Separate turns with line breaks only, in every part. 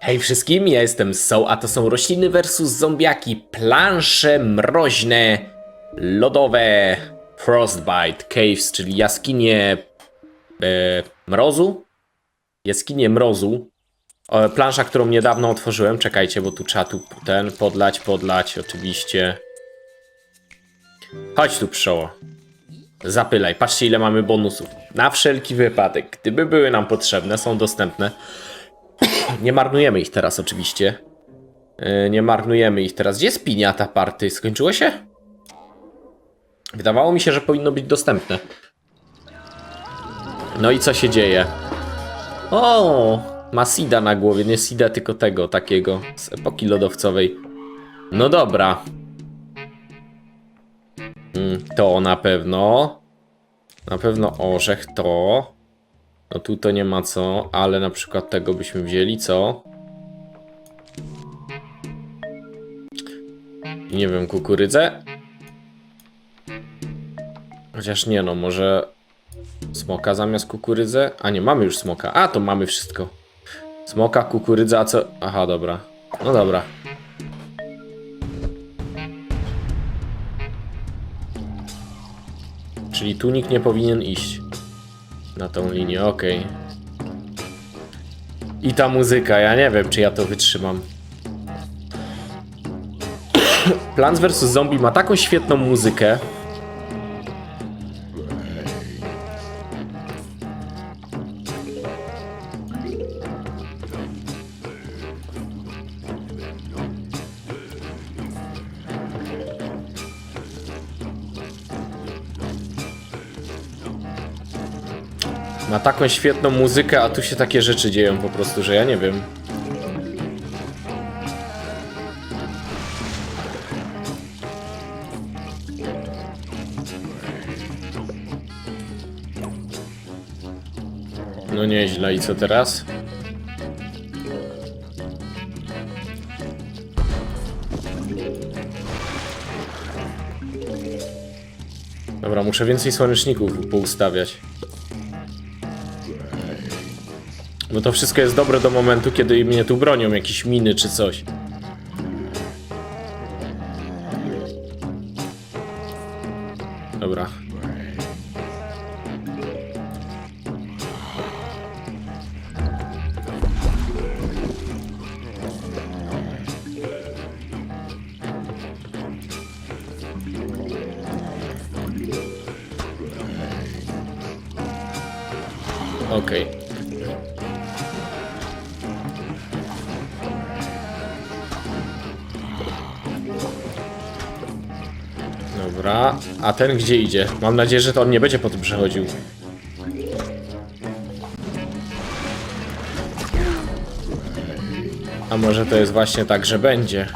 Hej wszystkim, ja jestem Soul, a to są rośliny versus zombiaki, plansze mroźne, lodowe, frostbite, caves, czyli jaskinie e, mrozu, jaskinie mrozu, o, plansza, którą niedawno otworzyłem, czekajcie, bo tu trzeba tu ten podlać, podlać, oczywiście. Chodź tu pszczoło. Zapylaj, patrzcie ile mamy bonusów. Na wszelki wypadek, gdyby były nam potrzebne, są dostępne. Nie marnujemy ich teraz oczywiście. Yy, nie marnujemy ich teraz. Gdzie jest piniata party? Skończyło się? Wydawało mi się, że powinno być dostępne. No i co się dzieje? O, ma Sida na głowie. Nie Sida, tylko tego, takiego z epoki lodowcowej. No dobra. Mm, To na pewno. Na pewno orzech to. No tu to nie ma co, ale na przykład tego byśmy wzięli, co? Nie wiem, kukurydzę? Chociaż nie no, może smoka zamiast kukurydzę? A nie, mamy już smoka. A, to mamy wszystko. Smoka, kukurydza, a co? Aha, dobra. No dobra. Czyli tu nikt nie powinien iść. Na tą linię, okej. I ta muzyka, ja nie wiem, czy ja to wytrzymam. Plants vs. Zombie ma taką świetną muzykę. Ma taką świetną muzykę, a tu się takie rzeczy dzieją po prostu, że ja nie wiem. No nieźle, i co teraz? Dobra, muszę więcej słoneczników poustawiać. Bo to wszystko jest dobre do momentu, kiedy mnie tu bronią, jakieś miny czy coś. Dobra. Ten gdzie idzie? Mam nadzieję, że to on nie będzie po tym przechodził. A może to jest właśnie tak, że będzie?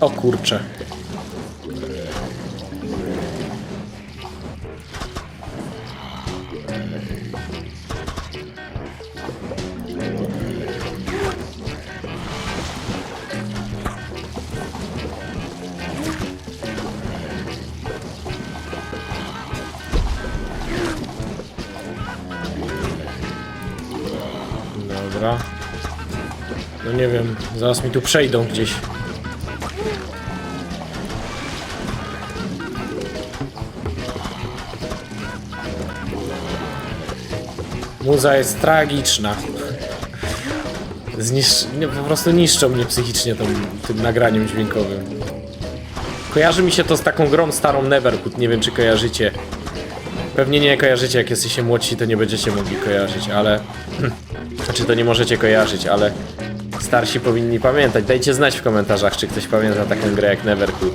O kurcze. Dobra. No nie wiem, zaraz mi tu przejdą gdzieś. Muza jest tragiczna. Zniszcz... Nie, po prostu niszczą mnie psychicznie tym, nagraniem dźwiękowym. Kojarzy mi się to z taką grą starą Neverhood, nie wiem czy kojarzycie. Pewnie nie kojarzycie, jak jesteście młodsi, to nie będziecie mogli kojarzyć, ale... Znaczy to nie możecie kojarzyć, ale starsi powinni pamiętać. Dajcie znać w komentarzach, czy ktoś pamięta taką grę jak Neverhood.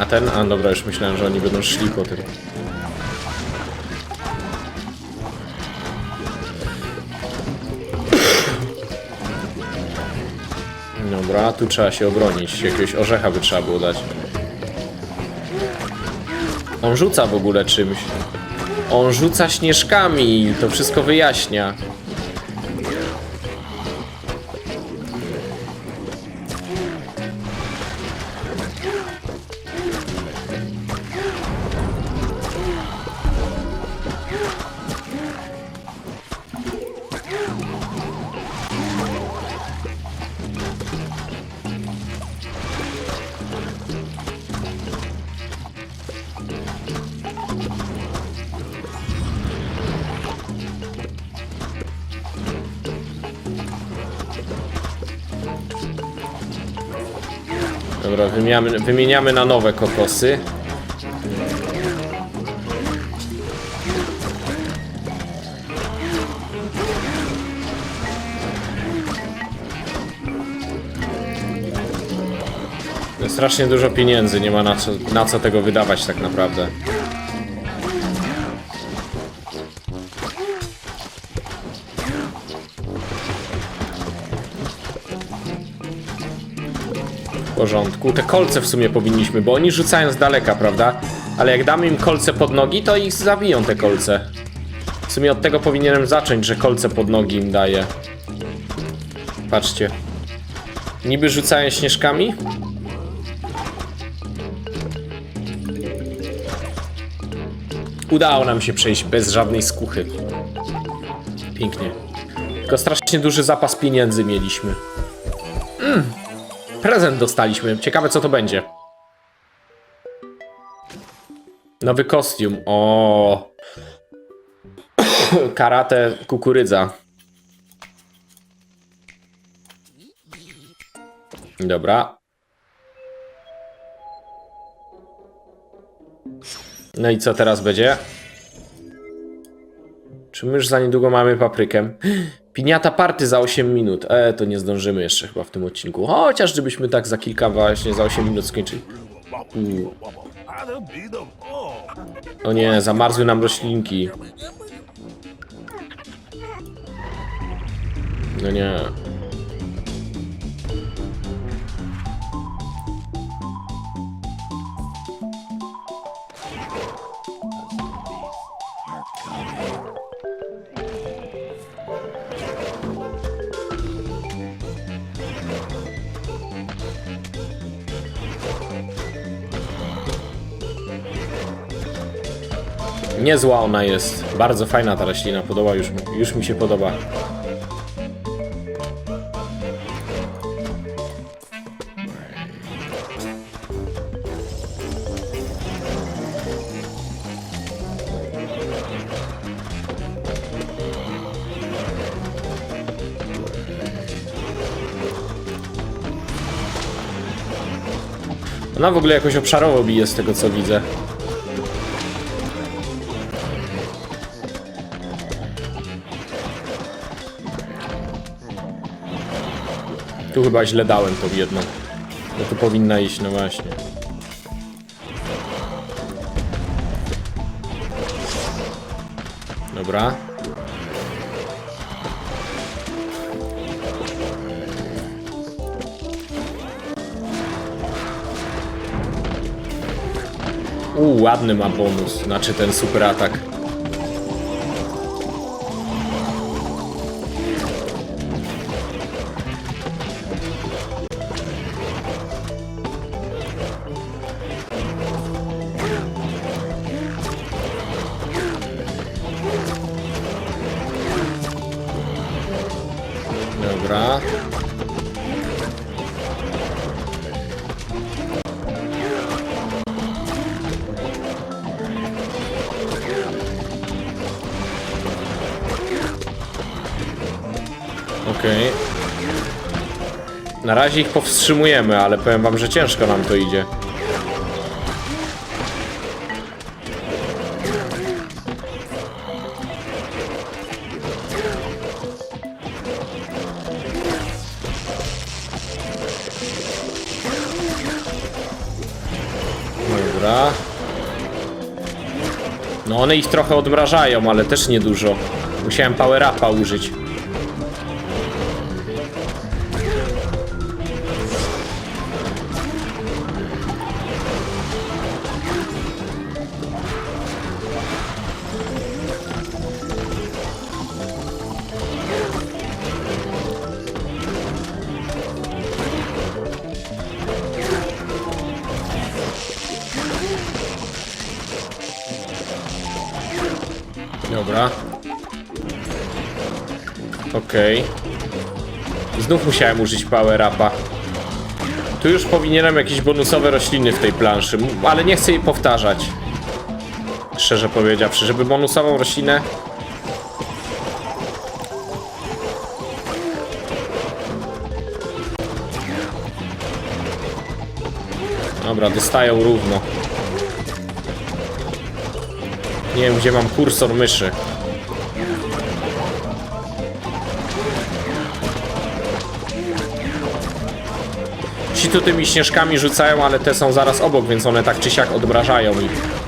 A ten? A dobra, już myślałem, że oni będą szli po tym. Dobra, tu trzeba się obronić. Jakiegoś orzecha by trzeba było dać. On rzuca w ogóle czymś. On rzuca śnieżkami. To wszystko wyjaśnia. Dobra, wymieniamy, wymieniamy na nowe kokosy. Strasznie dużo pieniędzy, nie ma na co, na co tego wydawać tak naprawdę. Porządku. Te kolce w sumie powinniśmy, bo oni rzucają z daleka, prawda? Ale jak damy im kolce pod nogi, to ich zabiją te kolce. W sumie od tego powinienem zacząć, że kolce pod nogi im daję. Patrzcie. Niby rzucają śnieżkami? Udało nam się przejść bez żadnej skuchy. Pięknie. Tylko strasznie duży zapas pieniędzy mieliśmy. Prezent dostaliśmy. Ciekawe co to będzie. Nowy kostium. O. Karate kukurydza. Dobra. No i co teraz będzie? Czy my już za niedługo mamy paprykę? Piniata party za 8 minut. E, to nie zdążymy jeszcze chyba w tym odcinku. Chociaż gdybyśmy tak za kilka właśnie za 8 minut skończyli. O nie, zamarzły nam roślinki. No nie. Niezła ona jest. Bardzo fajna ta roślina. Podoba już, już mi się podoba. Ona w ogóle jakoś obszarowo bije z tego co widzę. Tu chyba źle dałem tą jedną. No tu powinna iść, no właśnie. Dobra. Uuu, ładny ma bonus, znaczy ten super atak. Razie ich powstrzymujemy, ale powiem wam, że ciężko nam to idzie. Dobra. No one ich trochę odmrażają, ale też niedużo. Musiałem power użyć. Dobra. Okej. Znów musiałem użyć power upa. Tu już powinienem jakieś bonusowe rośliny w tej planszy, ale nie chcę jej powtarzać. Szczerze powiedziawszy, żeby bonusową roślinę... Dobra, dostają równo. Nie wiem, gdzie mam kursor myszy. Ci tu tymi śnieżkami rzucają, ale te są zaraz obok, więc one tak czy siak odmrażają ich.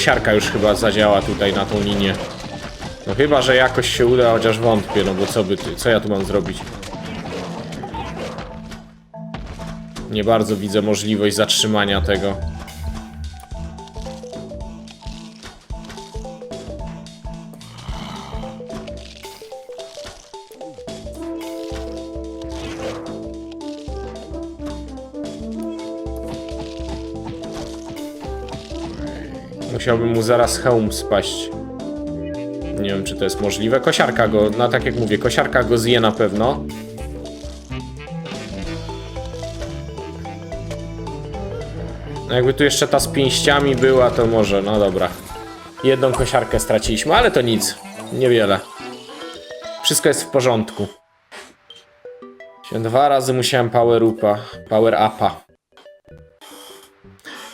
Kosiarka już chyba zadziała tutaj na tą linię. No chyba, że jakoś się uda, chociaż wątpię, no bo co by ty, co ja tu mam zrobić? Nie bardzo widzę możliwość zatrzymania tego. Musiałbym mu zaraz hełm spaść. Nie wiem, czy to jest możliwe. Kosiarka go, no tak jak mówię, kosiarka go zje na pewno. No Jakby tu jeszcze ta z pięściami była, to może, no dobra. Jedną kosiarkę straciliśmy, ale to nic. Niewiele. Wszystko jest w porządku. Dwa razy musiałem power upa, power upa.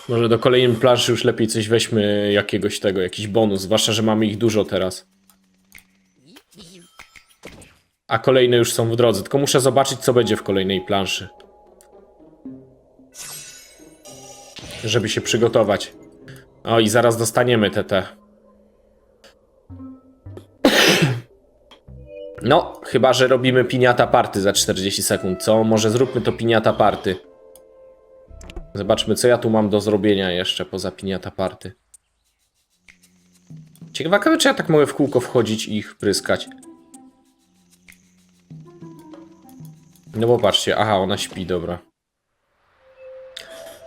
Może do kolejnej planszy już lepiej coś weźmy jakiegoś tego, jakiś bonus, zwłaszcza, że mamy ich dużo teraz. A kolejne już są w drodze, tylko muszę zobaczyć, co będzie w kolejnej planszy. Żeby się przygotować. O, i zaraz dostaniemy te te. No, chyba, że robimy piniata party za 40 sekund, co? Może zróbmy to piniata party. Zobaczmy, co ja tu mam do zrobienia jeszcze poza piniata party. Ciekawe, czy ja tak mogę w kółko wchodzić i ich pryskać. No bo patrzcie, aha, ona śpi, dobra.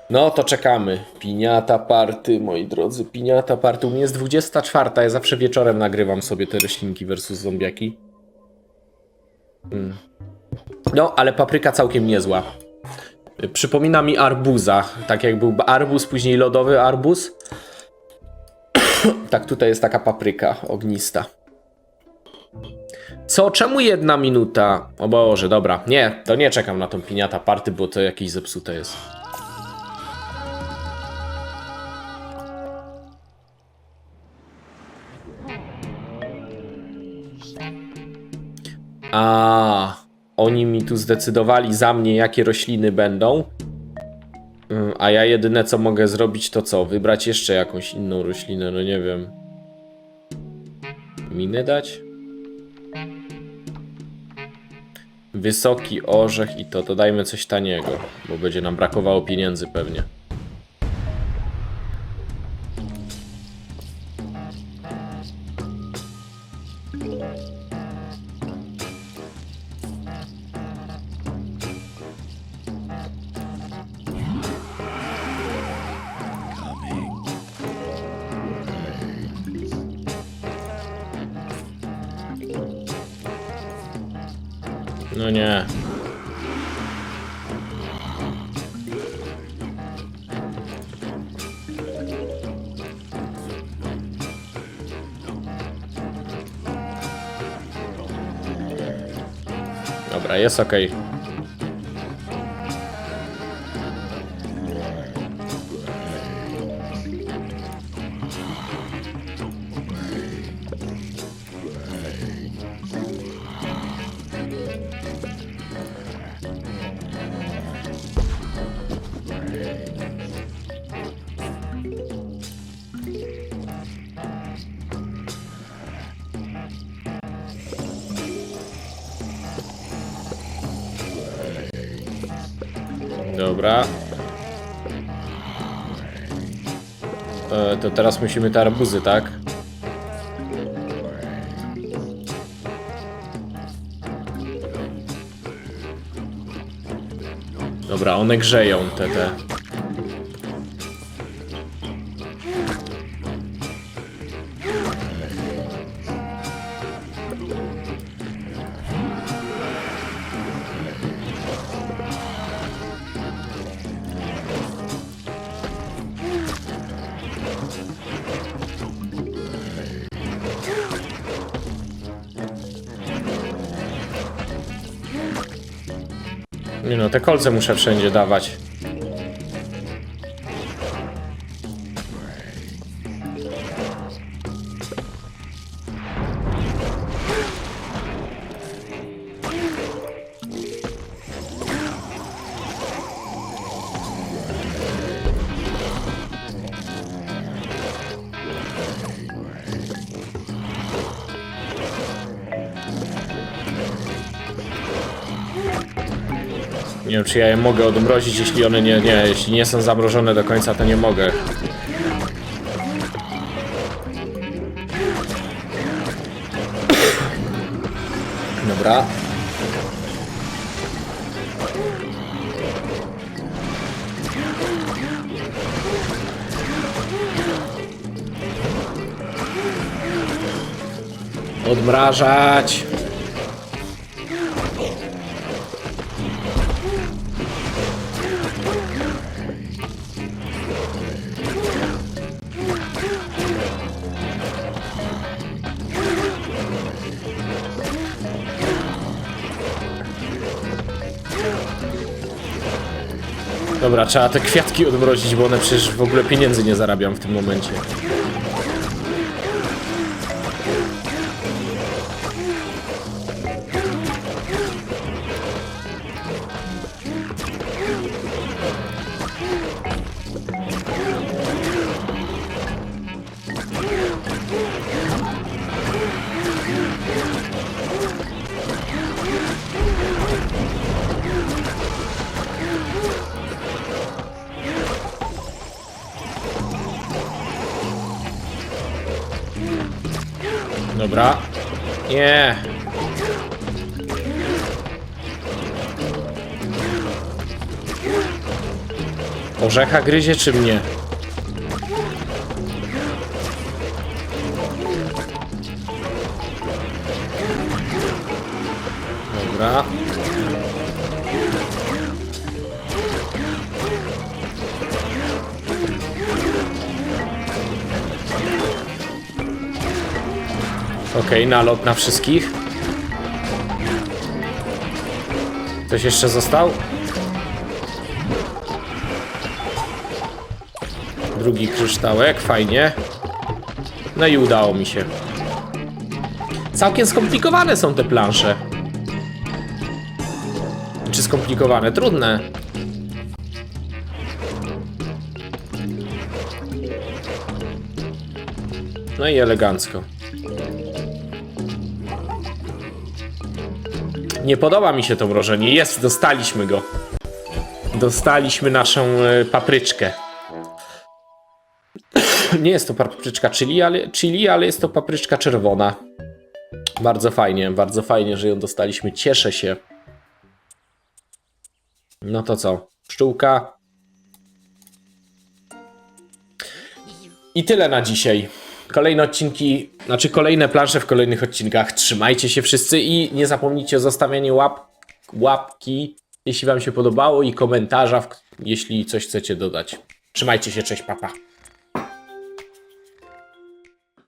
No to czekamy. Piniata party, moi drodzy, piniata party. U mnie jest 24, ja zawsze wieczorem nagrywam sobie te roślinki versus zombiaki. Mm. No, ale papryka całkiem niezła. Przypomina mi arbuza. Tak jak był arbuz, później lodowy arbuz. tak tutaj jest taka papryka ognista. Co? Czemu jedna minuta? O Boże, dobra. Nie, to nie czekam na tą piniata party, bo to jakieś zepsute jest. A, oni mi tu zdecydowali za mnie, jakie rośliny będą. Mm, A ja jedyne co mogę zrobić to co? Wybrać jeszcze jakąś inną roślinę, no nie wiem. Minę dać? Wysoki orzech i to, to dajmy coś taniego, bo będzie nam brakowało pieniędzy pewnie. Dobra, jest ok. Dobra. E, to teraz musimy te arbuzy, tak? Dobra, one grzeją te te. Nie no, te kolce muszę wszędzie dawać. Wiem, czy ja je mogę odmrozić, jeśli one nie, nie, jeśli nie są zamrożone do końca, to nie mogę. Dobra. Odmrażać. Dobra, trzeba te kwiatki odmrozić, bo one przecież w ogóle pieniędzy nie zarabiam w tym momencie. Dobra. Nie. Orzecha gryzie czy mnie? Okej, nalot na wszystkich. Ktoś jeszcze został? Drugi kryształek, fajnie. No i udało mi się. Całkiem skomplikowane są te plansze. Czy skomplikowane? Trudne. No i elegancko. Nie podoba mi się to mrożenie. Jest, dostaliśmy go. Dostaliśmy naszą e, papryczkę. Nie jest to papryczka chili ale, chili, ale jest to papryczka czerwona. Bardzo fajnie, bardzo fajnie, że ją dostaliśmy. Cieszę się. No to co? Pszczółka. I tyle na dzisiaj. Kolejne odcinki, znaczy kolejne plansze w kolejnych odcinkach. Trzymajcie się wszyscy i nie zapomnijcie o łap, łapki, jeśli Wam się podobało, i komentarza, jeśli coś chcecie dodać. Trzymajcie się, cześć, papa.